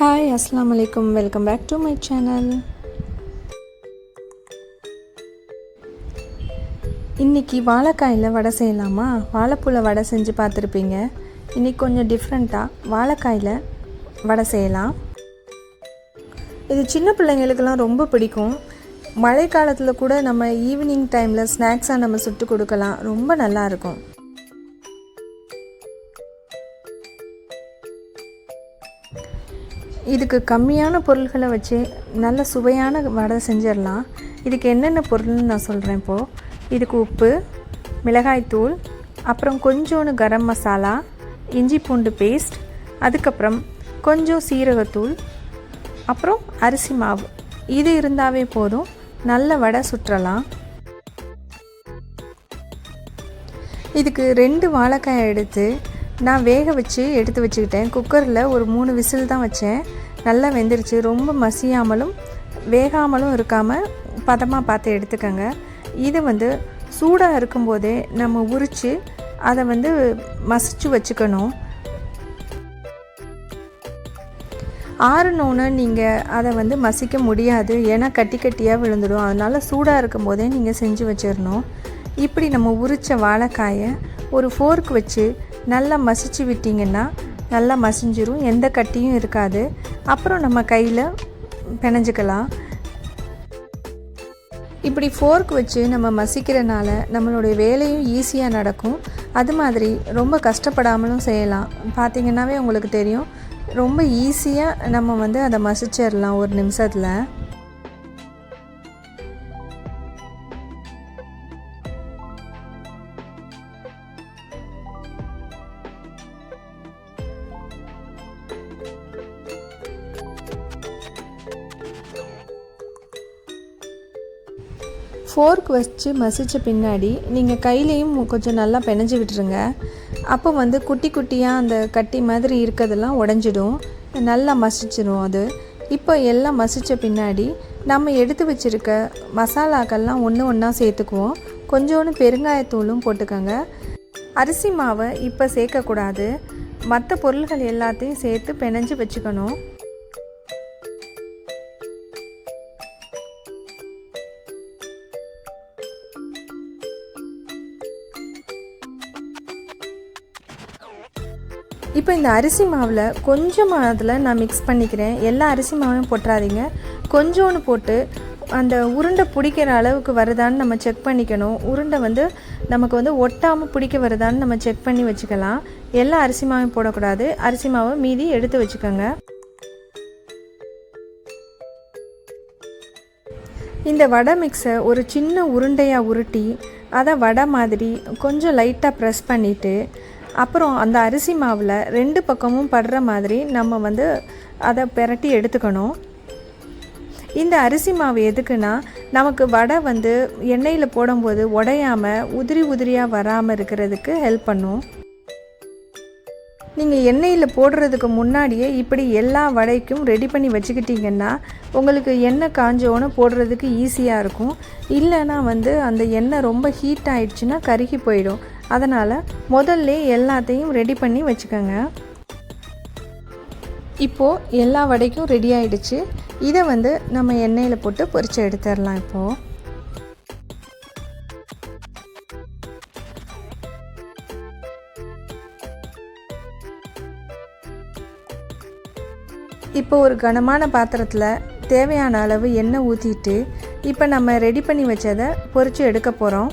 Hi அஸ்லாம் அலைக்கும் welcome back to my channel இன்றைக்கி வாழைக்காயில் வடை செய்யலாமா? வாழைப்பூவில் வடை செஞ்சு பார்த்துருப்பீங்க. இன்றைக்கி கொஞ்சம் டிஃப்ரெண்ட்டாக வாழைக்காயில் வடை செய்யலாம். இது சின்ன பிள்ளைங்களுக்கெல்லாம் ரொம்ப பிடிக்கும். மழை காலத்தில் கூட நம்ம ஈவினிங் டைமில் ஸ்நாக்ஸாக நம்ம சுட்டு கொடுக்கலாம். ரொம்ப நல்லாயிருக்கும் இதுக்கு கம்மியான பொருள்களை வச்சு நல்ல சுவையான வடை செஞ்சிடலாம். இதுக்கு என்னென்ன பொருள்னு நான் சொல்கிறேன் இப்போது இதுக்கு உப்பு மிளகாய்த்தூள் அப்புறம் கொஞ்சோண்டு கரம் மசாலா இஞ்சி பூண்டு பேஸ்ட் அதுக்கப்புறம் கொஞ்சம் சீரகத்தூள் அப்புறம் அரிசி மாவு. இது இருந்தாவே போதும். நல்ல வடை சுற்றலாம். இதுக்கு ரெண்டு வாழைக்காயை எடுத்து நான் வேக வச்சு எடுத்து வச்சுக்கிட்டேன். குக்கரில் ஒரு மூணு விசில் தான் வச்சேன். நல்லா வெந்துருச்சு. ரொம்ப மசியாமலும் வேகாமலும் இருக்காமல் பதமாக பார்த்து எடுத்துக்கோங்க. இது வந்து சூடாக இருக்கும்போதே நம்ம உரித்து அதை வந்து மசிச்சு வச்சுக்கணும். ஆறுனோன்னு நீங்கள் அதை வந்து மசிக்க முடியாது. ஏன்னா கட்டி கட்டியாக விழுந்துடும். அதனால் சூடாக இருக்கும் போதே நீங்கள் செஞ்சு வச்சிடணும் இப்படி நம்ம உரித்த வாழைக்காயை ஒரு ஃபோர்க் வச்சு நல்லா மசிச்சு விட்டிங்கன்னா நல்லா மசிஞ்சிரும் எந்த கட்டியும் இருக்காது. அப்புறம் நம்ம கையில் பிணைஞ்சிக்கலாம். இப்படி ஃபோர்க் வச்சு நம்ம மசிக்கிறனால நம்மளுடைய வேலையும் ஈஸியாக நடக்கும். அது மாதிரி ரொம்ப கஷ்டப்படாமலும் செய்யலாம். பார்த்திங்கன்னாவே உங்களுக்கு தெரியும் ரொம்ப ஈஸியாக நம்ம வந்து அதை மசிச்சிடலாம் ஒரு நிமிஷத்தில். ஃபோர்க் வச்சு மசித்த பின்னாடி நீங்கள் கையிலையும் கொஞ்சம் நல்லா பிணைஞ்சு விட்டுருங்க. அப்போ வந்து குட்டி குட்டியாக அந்த கட்டி மாதிரி இருக்கிறதெல்லாம் உடஞ்சிடும். நல்லா மசிச்சிடும் அது. இப்போ எல்லாம் மசித்த பின்னாடி நம்ம எடுத்து வச்சுருக்க மசாலாக்கள்லாம் ஒன்று ஒன்றா சேர்த்துக்குவோம். கொஞ்சோண்டு பெருங்காயத்தூளும் போட்டுக்கோங்க. அரிசி மாவை இப்போ சேர்க்கக்கூடாது. மற்ற பொருள்கள் எல்லாத்தையும் சேர்த்து பிணைஞ்சு வச்சுக்கணும். இப்போ இந்த அரிசி மாவில் கொஞ்சமாக அதில் நான் மிக்ஸ் பண்ணிக்கிறேன். எல்லா அரிசி மாவையும் போட்டுறாதீங்க. கொஞ்சோன்னு போட்டு அந்த உருண்டை பிடிக்கிற அளவுக்கு வருதான்னு நம்ம செக் பண்ணிக்கணும். உருண்டை வந்து நமக்கு வந்து ஒட்டாமல் பிடிக்க வருதான்னு நம்ம செக் பண்ணி வச்சுக்கலாம். எல்லா அரிசி மாவையும் போடக்கூடாது. அரிசி மாவை மீதி எடுத்து வச்சுக்கோங்க. இந்த வடை மிக்ஸை ஒரு சின்ன உருண்டையாக உருட்டி அதை வடை மாதிரி கொஞ்சம் லைட்டாக ப்ரெஸ் பண்ணிவிட்டு அப்புறம் அந்த அரிசி மாவில் ரெண்டு பக்கமும் படுற மாதிரி நம்ம வந்து அதை பிரட்டி எடுத்துக்கணும். இந்த அரிசி மாவு எதுக்குன்னா நமக்கு வடை வந்து எண்ணெயில் போடும்போது உடையாமல் உதிரி உதிரியாக வராமல் இருக்கிறதுக்கு ஹெல்ப் பண்ணும். நீங்கள் எண்ணெயில் போடுறதுக்கு முன்னாடியே இப்படி எல்லா வடைக்கும் ரெடி பண்ணி வச்சுக்கிட்டிங்கன்னா உங்களுக்கு எண்ணெய் காஞ்சோன்னு போடுறதுக்கு ஈஸியாக இருக்கும். இல்லைன்னா வந்து அந்த எண்ணெய் ரொம்ப ஹீட் ஆயிடுச்சுன்னா கருகி போயிடும். அதனால் முதல்ல எல்லாத்தையும் ரெடி பண்ணி வச்சுக்கோங்க. இப்போது எல்லா வடைக்கும் ரெடி ஆயிடுச்சு. இதை வந்து நம்ம எண்ணெயில் போட்டு பொரித்து எடுத்துடலாம் இப்போது இப்போ ஒரு கனமான பாத்திரத்தில் தேவையான அளவு எண்ணெய் ஊற்றிட்டு இப்போ நம்ம ரெடி பண்ணி வச்சதை பொரித்து எடுக்க போகிறோம்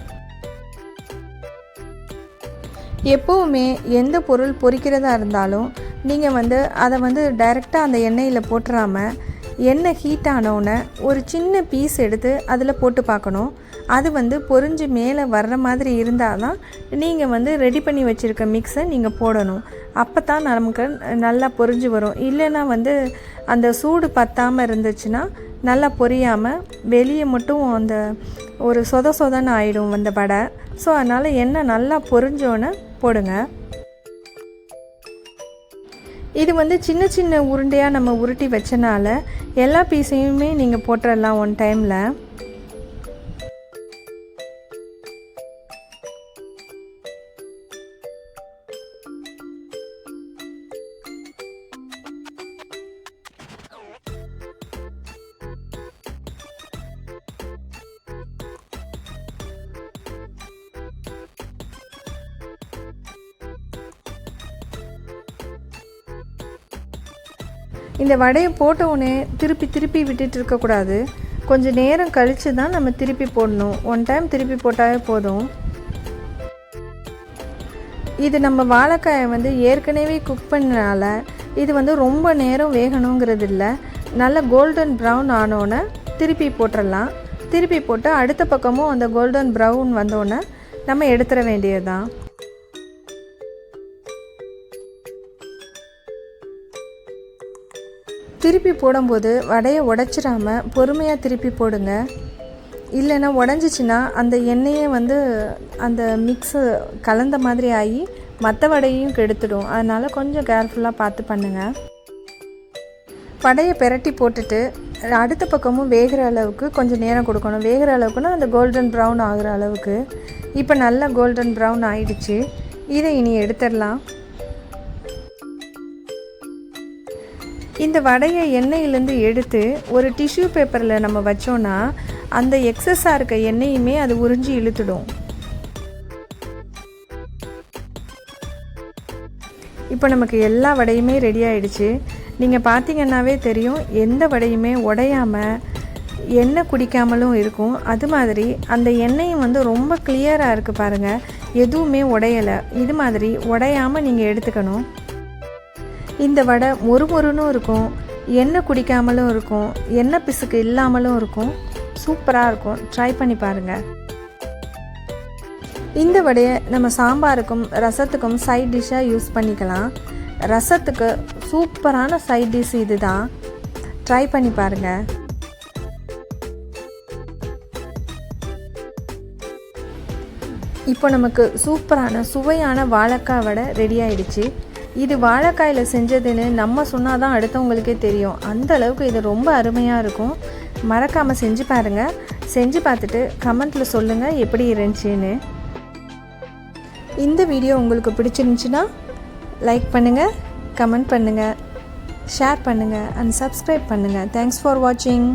எப்போவுமே எந்த பொருள் பொரிக்கிறதா இருந்தாலும் நீங்கள் வந்து அதை வந்து டைரெக்டாக அந்த எண்ணெயில் போட்டுறாமல் எண்ணெய் ஹீட் ஆனோடனே ஒரு சின்ன பீஸ் எடுத்து அதில் போட்டு பார்க்கணும். அது வந்து பொரிஞ்சு மேலே வர்ற மாதிரி இருந்தால் தான் நீங்கள் வந்து ரெடி பண்ணி வச்சுருக்க மிக்ஸை நீங்கள் போடணும். அப்போ தான் நமக்கு நல்லா பொரிஞ்சு வரும். இல்லைன்னா வந்து அந்த சூடு பத்தாமல் இருந்துச்சுன்னா நல்லா பொரியாமல் வெளியே மட்டும் அந்த ஒரு சொத சொதன்னு ஆகிடும் அந்த வடை. ஸோ அதனால் எண்ணெய் நல்லா பொறிஞ்சோன்னே போடுங்க. இது வந்து சின்ன சின்ன உருண்டையாக நம்ம உருட்டி வச்சனால எல்லா பீஸையுமே நீங்கள் போட்டுடலாம் ஒன் டைமில் இந்த வடையை போட்ட உடனே திருப்பி திருப்பி விட்டுட்டு இருக்கக்கூடாது கொஞ்சம் நேரம் கழித்து தான் நம்ம திருப்பி போடணும். ஒன் டைம் திருப்பி போட்டாவே போதும். இது நம்ம வாழைக்காயை வந்து ஏற்கனவே குக் பண்ணனால இது வந்து ரொம்ப நேரம் வேகணுங்கிறது இல்லை நல்ல கோல்டன் ப்ரௌன் ஆனோன்னே திருப்பி போட்டுடலாம் திருப்பி போட்டு அடுத்த பக்கமும் அந்த கோல்டன் ப்ரௌன் வந்தோடனே நம்ம எடுத்துட வேண்டியதுதான். திருப்பி போடும்போது வடையை உடச்சிடாம பொறுமையாக திருப்பி போடுங்க. இல்லைன்னா உடஞ்சிச்சின்னா அந்த எண்ணெயே வந்து அந்த மிக்ஸு கலந்த மாதிரி ஆகி மற்ற வடையும் கெடுத்துடும். அதனால் கொஞ்சம் கேர்ஃபுல்லாக பார்த்து பண்ணுங்கள் வடையை பெரட்டி போட்டுட்டு அடுத்த பக்கமும் வேகிற அளவுக்கு கொஞ்சம் நேரம் கொடுக்கணும். வேகிற அளவுக்குன்னா அந்த கோல்டன் ப்ரௌன் ஆகிற அளவுக்கு. இப்போ நல்லா கோல்டன் ப்ரௌன் ஆயிடுச்சு. இதை இனி எடுத்துடலாம். இந்த வடையை எண்ணெயிலேருந்து எடுத்து ஒரு டிஷ்யூ பேப்பரில் நம்ம வச்சோன்னா அந்த எக்ஸஸாக இருக்க எண்ணெயுமே அது உறிஞ்சி இழுத்துடும். இப்போ நமக்கு எல்லா வடையுமே ரெடி ஆயிடுச்சு. நீங்கள் பார்த்தீங்கன்னாவே தெரியும் எந்த வடையுமே உடையாமல் எண்ணெய் குடிக்காமலும் இருக்கும். அது மாதிரி அந்த எண்ணெயும் வந்து ரொம்ப கிளியராக இருக்குது பாருங்கள் எதுவுமே உடையலை. இது மாதிரி உடையாமல் நீங்கள் எடுத்துக்கணும். இந்த வடை மொறுமொறுன்னு இருக்கும். எண்ணெய் குடிக்காமலும் இருக்கும். எண்ணெய் பிசுக்கு இல்லாமலும் இருக்கும். சூப்பராக இருக்கும். ட்ரை பண்ணி பாருங்கள் இந்த வடையை நம்ம சாம்பாருக்கும் ரசத்துக்கும் சைட் டிஷ்ஷாக யூஸ் பண்ணிக்கலாம். ரசத்துக்கு சூப்பரான சைட் டிஷ் இது தான் ட்ரை பண்ணி பாருங்கள் இப்போ நமக்கு சூப்பரான சுவையான வாழைக்காய் வடை ரெடி ஆயிடுச்சு. இது வாழைக்காயில் செஞ்சதுன்னு நம்ம சொன்னால் தான் அடுத்தவங்களுக்கே தெரியும். அந்த அளவுக்கு இது ரொம்ப அருமையாக இருக்கும். மறக்காமல் செஞ்சு பாருங்கள் செஞ்சு பார்த்துட்டு கமெண்ட்டில் சொல்லுங்கள் எப்படி இருந்துச்சுன்னு. இந்த வீடியோ உங்களுக்கு பிடிச்சிருந்துச்சுன்னா லைக் பண்ணுங்கள் கமெண்ட் பண்ணுங்கள் ஷேர் பண்ணுங்கள் அண்ட் சப்ஸ்கிரைப் பண்ணுங்கள் தேங்க்ஸ் ஃபார் வாட்சிங்